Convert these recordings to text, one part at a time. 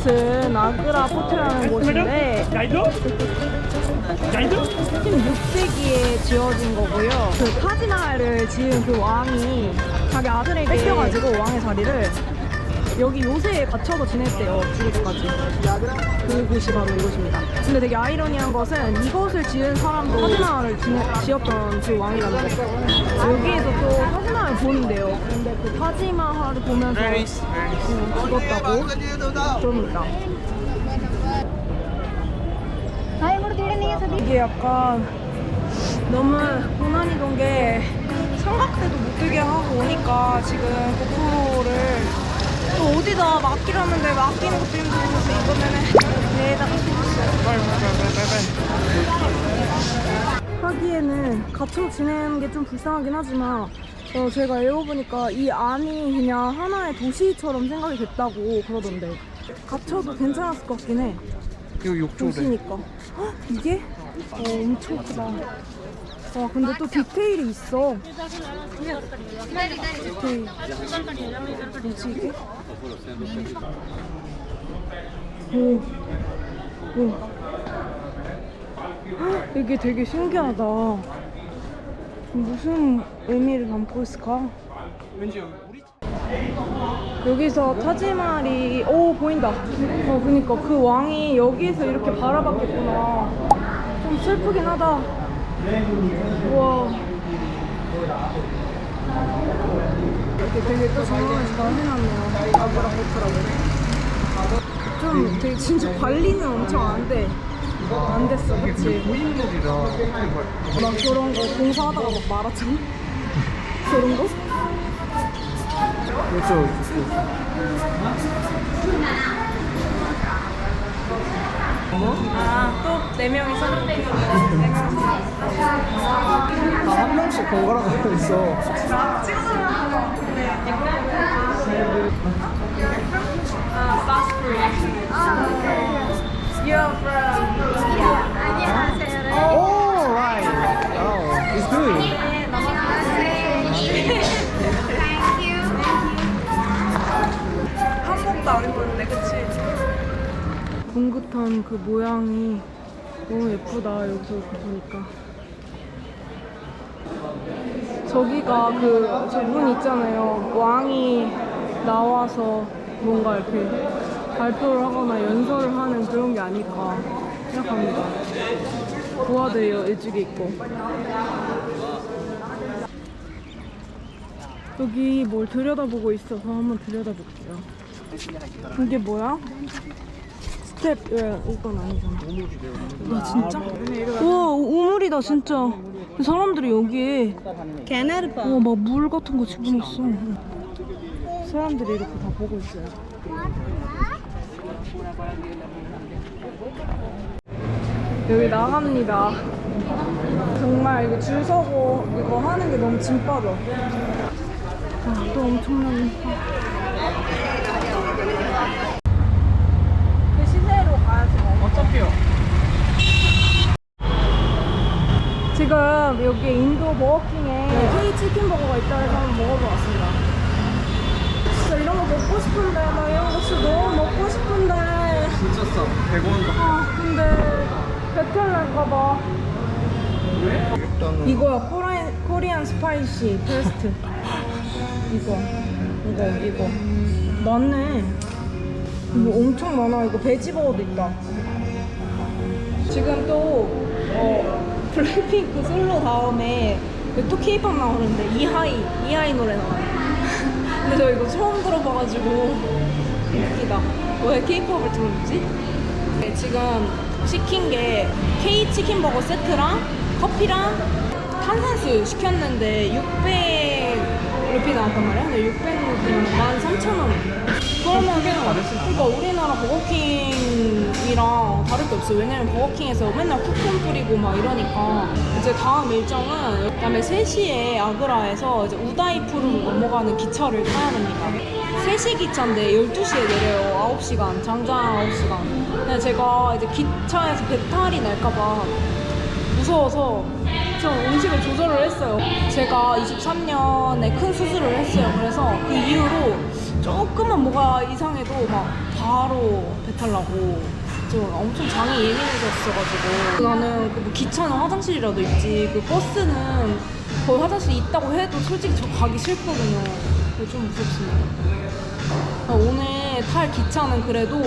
이곳은 아그라 포트라는 곳인데 16세기에 지어진 거고요. 그 타지마할을 지은 그 왕이 자기 아들에게 뺏겨가지고 왕의 자리를 여기 요새에 갇혀서 지냈대요. 죽을 때까지. 그 곳이 바로 이곳입니다. 근데 되게 아이러니한 것은 이것을 지은 사람도 타지마할을 지내- 지었던 그 왕이라는 거. 여기에서 또 타지마할을 보는데요. 근데 그 타지마할을 보면서 음, 죽었다고 그럽니다. 이게 약간 너무 고난이던 게 삼각대도 못 들게 하고 오니까 지금 고프로를 또 어디다 맡기라는데 맡기는 것도 힘들어서 이거는 배에다가 쏟았어요. 하기에는 갇혀 지내는 게 좀 불쌍하긴 하지만 어, 제가 읽어보니까 이 안이 그냥 하나의 도시처럼 생각이 됐다고 그러던데 갇혀도 괜찮았을 것 같긴 해. 이거 욕조래. 도시니까. 헉, 이게? 어, 엄청 크다. 와, 근데 또 디테일이 있어. 디테일. 뭐지, 이게? 오. 오. 헉, 이게 되게 신기하다. 무슨 의미를 담고 있을까? 여기서 타지말이 오 보인다. 어 그니까 그 왕이 여기에서 이렇게 바라봤겠구나. 좀 슬프긴 하다. 우와. 이렇게 되게 또잘 해놨네요. 아브라 호트라고. 좀 되게 진짜 관리는 엄청 안 돼. 안 됐어, 그치? 무인물이라 막 그런 거 공사하다가 막 말았잖아. 그런 거? 그렇죠. 아, 또 네 명이서? 다한 명씩 번갈아 가고 있어. 아, fast food. You're from 봉긋한 그 모양이 너무 예쁘다, 이렇게 보니까. 저기가 그, 저분 있잖아요. 왕이 나와서 뭔가 이렇게 발표를 하거나 연설을 하는 그런 게 아닐까 생각합니다. 부하들이 이쪽에 있고. 여기 뭘 들여다보고 있어서 한번 들여다볼게요. 이게 뭐야? 스텝, 예, 이건 아니잖아. 와, 진짜? 우와, 우물이다, 진짜. 사람들이 여기에. 와, 막 물 같은 거 집어넣었어. 사람들이 이렇게 다 보고 있어요. 여기 나갑니다. 정말 이거 줄 서고 이거 하는 게 너무 짐 빠져. 아, 또 엄청나네. 그 시내로 가야지 뭐. 어차피요. 지금 여기 인도 버거킹에 K 치킨 버거가 있다 해서 한번 먹어보러 왔습니다. 진짜 이런 거 먹고 싶은데 나 이런 거 진짜 너무 먹고 싶은데. 진짜 싸. 100원. 아 근데 배탈 날까봐. 일단은 이거야 코리안, 코리안 스파이시 페스트. 이거 이거 이거. 많네. 이거 엄청 많아. 이거 베지버거도 있다. 지금 또 어, 블랙핑크 솔로 다음에 그또 케이팝 나오는데 이하이 이하이 노래 나와요 근데 저 이거 처음 들어봐가지고 웃기다 왜 케이팝을 들었지? 네, 지금 시킨 게 K 치킨 버거 세트랑 커피랑 탄산수 시켰는데 600 루피 나왔단 말이야. 근데 600 루피면 13,000원. 그러면 그러니까 우리나라 버거킹이랑 다를 게 없어요. 왜냐면 버거킹에서 맨날 쿠폰 뿌리고 막 이러니까 이제 다음 일정은 그다음에 3시에 아그라에서 이제 우다이푸르로 넘어가는 기차를 타야 됩니다. 3시 기차인데 12시에 내려요. 9시간, 장장 9시간. 근데 제가 이제 기차에서 배탈이 날까봐 무서워서 좀 음식을 조절을 했어요. 제가 23년에 큰 수술을 했어요. 그래서 그 이후로 조금만 뭐가 이상해도 막 바로 배탈 나고 좀 엄청 장이 예민해졌어가지고 나는 그뭐 기차는 화장실이라도 있지 그 버스는 거의 화장실 있다고 해도 솔직히 저 가기 싫거든요. 좀 무섭습니다. 아, 오늘 탈 기차는 그래도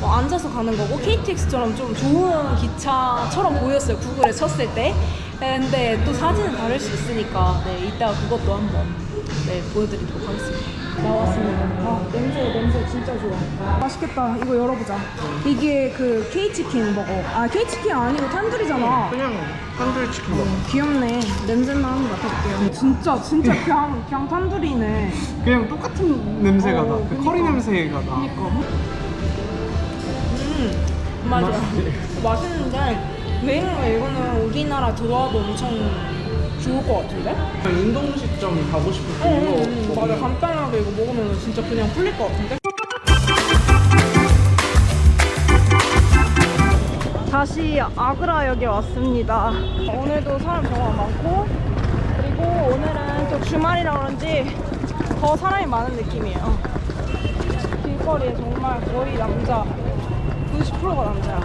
뭐 앉아서 가는 거고 KTX처럼 좀 좋은 기차처럼 보였어요 구글에 쳤을 때 네, 근데 또 사진은 다를 수 있으니까 네 이따 그것도 한번 네 보여드리도록 하겠습니다 나왔습니다. 아 냄새 냄새 진짜 좋아. 맛있겠다. 이거 열어보자. 이게 그 K치킨 버거. 아 K치킨 아니고 탄두리잖아. 그냥 탄두리 치킨 먹어. 귀엽네. 냄새만 한번 맡아볼게요. 진짜 진짜 그냥 그냥 탄두리네. 그냥 똑같은 냄새가 나. 어, 그 커리 그니까. 냄새가 나. 그니까. 음, 맞아. 맛있는데, 왜 이거는 우리나라 들어와도 엄청 좋을 것 같은데? 그냥 인도 음식점 가고 싶을 때 응, 응, 맞아. 간단하게 이거 먹으면 진짜 그냥 풀릴 것 같은데? 다시 아그라역에 왔습니다. 오늘도 사람 정말 많고, 그리고 오늘은 또 주말이라 그런지 더 사람이 많은 느낌이에요. 길거리에 정말 거의 남자, 90%가 남자야.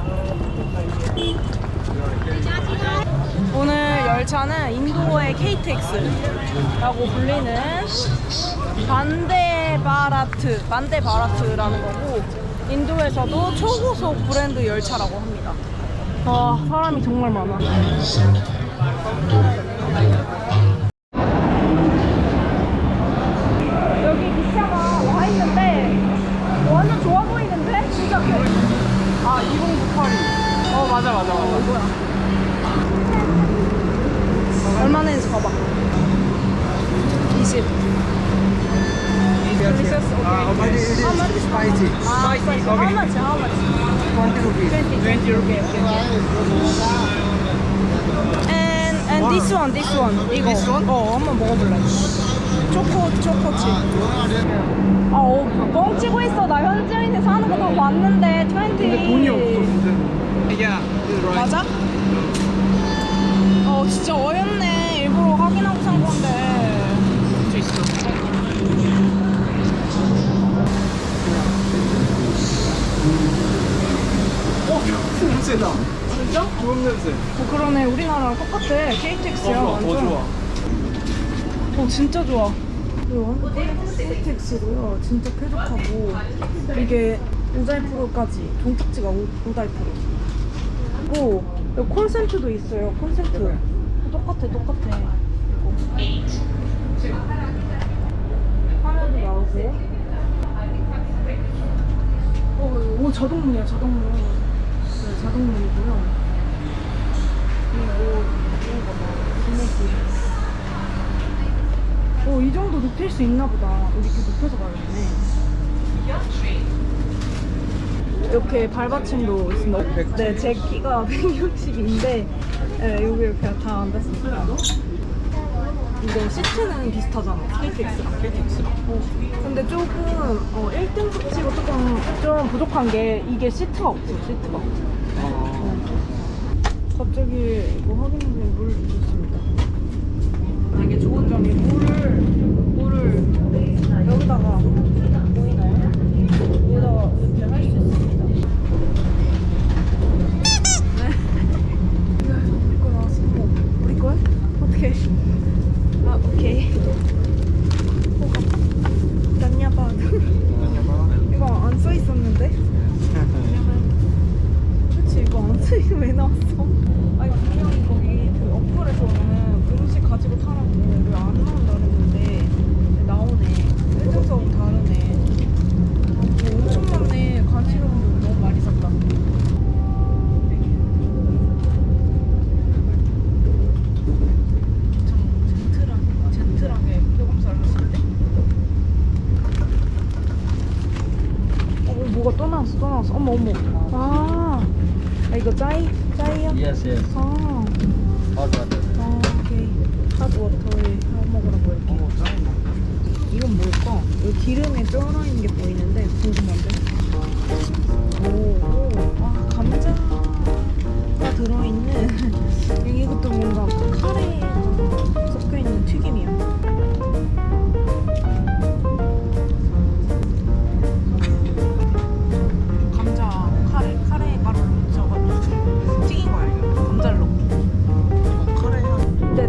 오늘 열차는 인도의 KTX라고 불리는 반데바라트, 반데바라트라는 거고 인도에서도 초고속 브랜드 열차라고 합니다. 와 사람이 정말 많아. 여기 기차가 와 있는데 완전 좋아 보이는데 진짜 그 아 2098이. 어 맞아 맞아 맞아. 뭐야? 얼마나 했는지 봐봐. 20. 아, but it is How much? spicy. 아, Spicy. how Okay. much? How much? 20 rupees. 20. 20 rupees. And and this one, this one. 이거. This one? 어, 한번 먹어볼래. 초코 초코칩. 아, 어, 뻥 치고 있어. 나 현지인에 사는 거 다 봤는데 20. 근데 돈이 없어 right. 맞아? 어, 진짜 어렵네. 일부러 확인하고 산 건데. 어, 냄새나. 진짜? 좋은 냄새. 어, 그러네. 우리나라랑 똑같아. KTX야. 더 좋아, 더 완전. 좋아. 어 진짜 좋아. 이거 KTX고요. 진짜 쾌적하고 이게 오다이프로까지 종착지가 오, 오다이프로. 그리고 여기 콜센트도 있어요. 콜센트. 똑같아, 똑같아. 이거. 화면도 나오고. 어, 오 자동문이야, 자동문. 네, 자동문이고요. 봐. 기내식. 어, 이 정도 높일 수 있나 보다. 이렇게 높여서 가야겠네. 이렇게 발받침도 있습니다. 네, 제 키가 160인데, 네, 여기 이렇게 다 앉았습니다. 이거 시트는 비슷하잖아, KTX랑. KTX랑. 어, 근데 조금, 어, 1등 수치가 조금 좀 부족한 게, 이게 시트가 없어, 시트가. 어. 갑자기 이거 확인해 물을 줬습니다. 되게 좋은 점이 물을 물을 여기다가 보이나요? 여기다가 이렇게 할 수 있습니다. 네. 이거 나왔어. 어, 우리 거야? 어떻게? 아 오케이. 어, 깜냐바. 이거 안 써 있었는데? 그치 이거 안 쓰이면 왜 나왔어? 아니 분명히 거기 그 어플에서는 음식 가지고 타라고 왜안 나온다 그랬는데 나오네 1등석은 다르네 아, 뭐 엄청 많네 간식용도 너무 많이 샀다 참 젠틀하게 젠틀하게 폐검사를 하시는데 어 뭐가 또 나왔어 어머 어머 아, 아 이거 짜이? 짜이요? Yes, yes. 아, Hot water. 아 오케이 핫워터에 해 먹으라고 이렇게 어, 짱이다. 이건 뭘까? 여기 기름에 뼈나 있는 게 보이는데 궁금한데 오, 오, 아 감자가 들어있는 이것도 뭔가 카레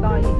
about.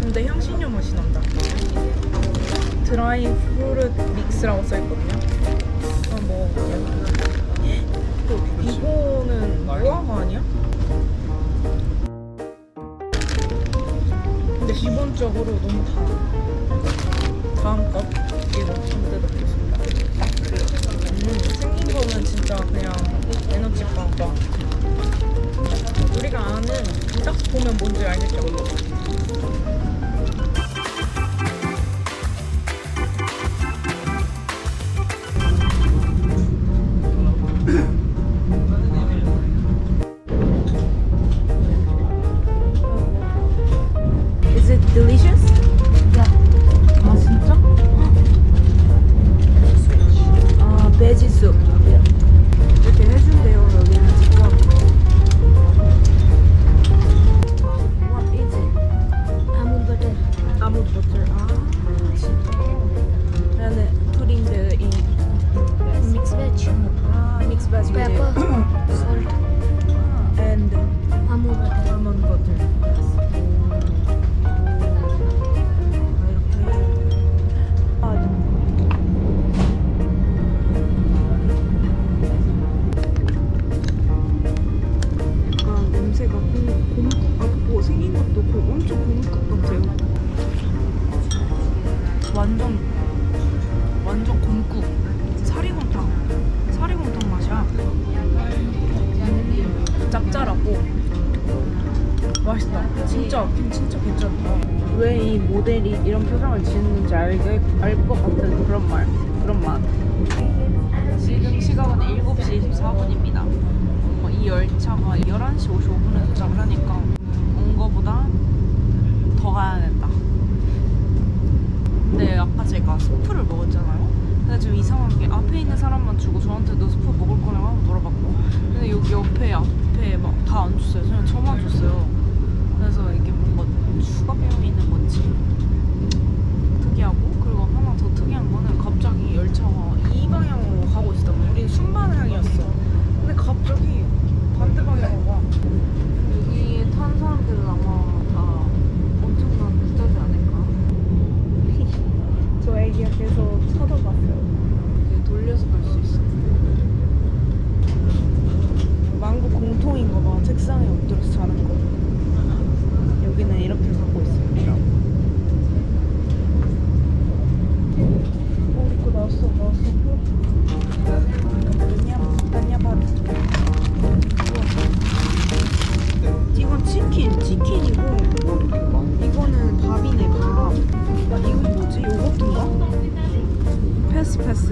근데 향신료 맛이 난다. 드라이 프루트 믹스라고 써있거든요. 한번 먹어볼게요. 어, 이거는 무화과 아니야? 근데 기본적으로 너무 달아. 다음 거 이거 한번 뜯어보겠습니다. 음, 생긴 거는 진짜 그냥 에너지 빵빵. 아는 딱 보면 뭔지 알겠죠? 이 모델이 이런 표정을 지었는지 알게 알것 같은 그런 말 그런 맛. 지금 시각은 7시 24분입니다. 이 열차가 11시 55분에 도착을 하니까 온 거보다 더 가야 된다. 근데 아까 제가 스프를 먹었잖아요. 근데 지금 이상한 게 앞에 있는 사람만 주고 저한테도 스프 먹을 거냐고 한번 물어봤고 근데 여기 옆에 앞에 막 다 안 줬어요. 그냥 저만 줬어요. 그래서 이게 뭔가 추가 비용이 있는 건지 특이하고 그리고 하나 더 특이한 거는 갑자기 열차가 이 방향으로 가고 있었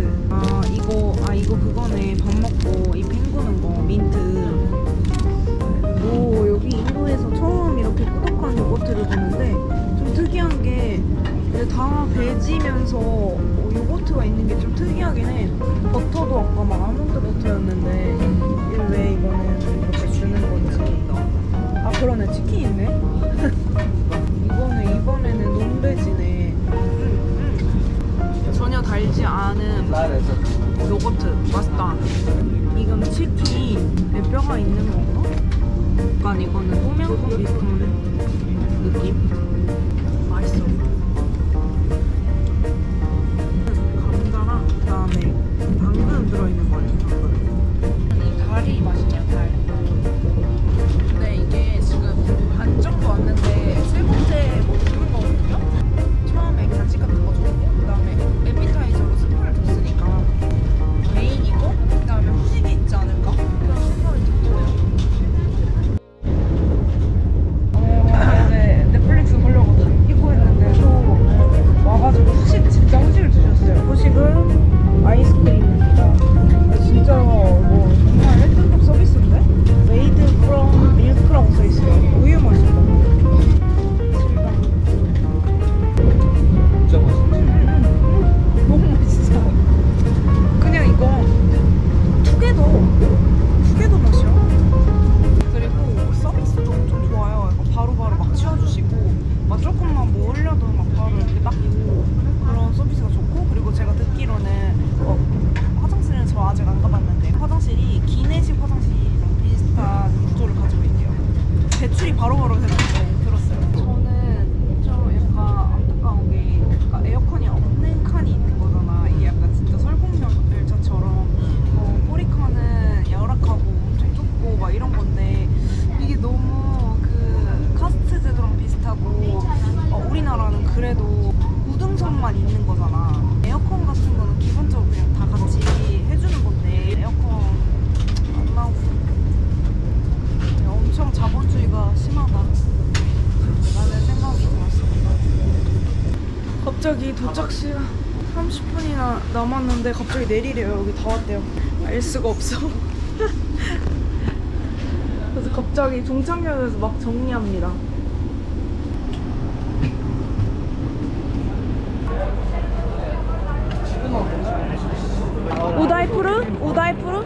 আছে 달지 않은 요거트 맛있다. 이건 치킨에 뼈가 있는 건가? 약간 이거는 소면국 비슷한 느낌? 맛있어. 감자랑 그다음에 당근 들어있는 거예요. 뭐 올려도 막 바로 이렇게 닦고 그런 서비스가 좋고 그리고 제가 듣기로는 어, 화장실은 저 아직 안 가봤는데 화장실이 기내식 화장실이랑 비슷한 구조를 가지고 있대요. 배출이 바로바로 되는데 들었어요. 저는 좀 약간 기본만 있는 거잖아. 에어컨 같은 거는 기본적으로 그냥 다 같이 해주는 건데 에어컨 안 나오고 그냥 엄청 자본주의가 심하다. 라는 생각이 들었습니다. 갑자기 도착 시간 30분이나 남았는데 갑자기 내리래요. 여기 다 왔대요. 알 수가 없어. 그래서 갑자기 종착역에서 막 정리합니다. 우다이푸르? 우다이푸르?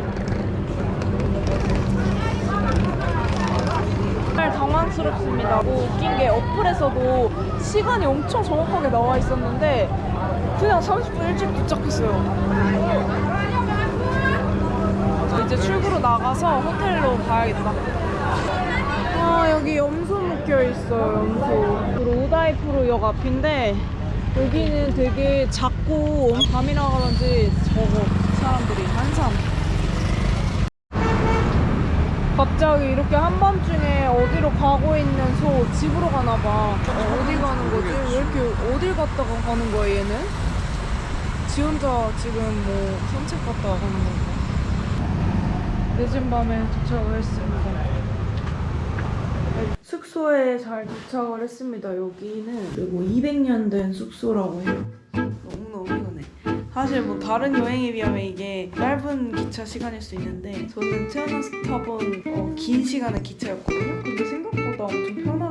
정말 당황스럽습니다. 뭐 웃긴 게 어플에서도 시간이 엄청 정확하게 나와 있었는데 그냥 30분 일찍 도착했어요. 이제 출구로 나가서 호텔로 가야겠다. 아 여기 염소 묶여 있어요 염소. 우다이푸르역 앞인데 여기는 되게 작고 밤이라 그런지 적어 사람들이 한산. 갑자기 이렇게 한 밤중에 어디로 가고 있는 소 집으로 가나 봐. 어, 어디 가는 거지? 왜 이렇게 어딜 갔다가 가는 거야 얘는? 지 혼자 지금 뭐 산책 갔다가 가는 건가? 늦은 밤에 도착을 했습니다. 숙소에 잘 도착을 했습니다. 여기는 그리고 200년 된 숙소라고 해요. 사실 뭐 다른 여행에 비하면 이게 짧은 기차 시간일 수 있는데 저는 태어나서 타본 어, 긴 시간의 기차였거든요. 근데 생각보다 엄청 편하게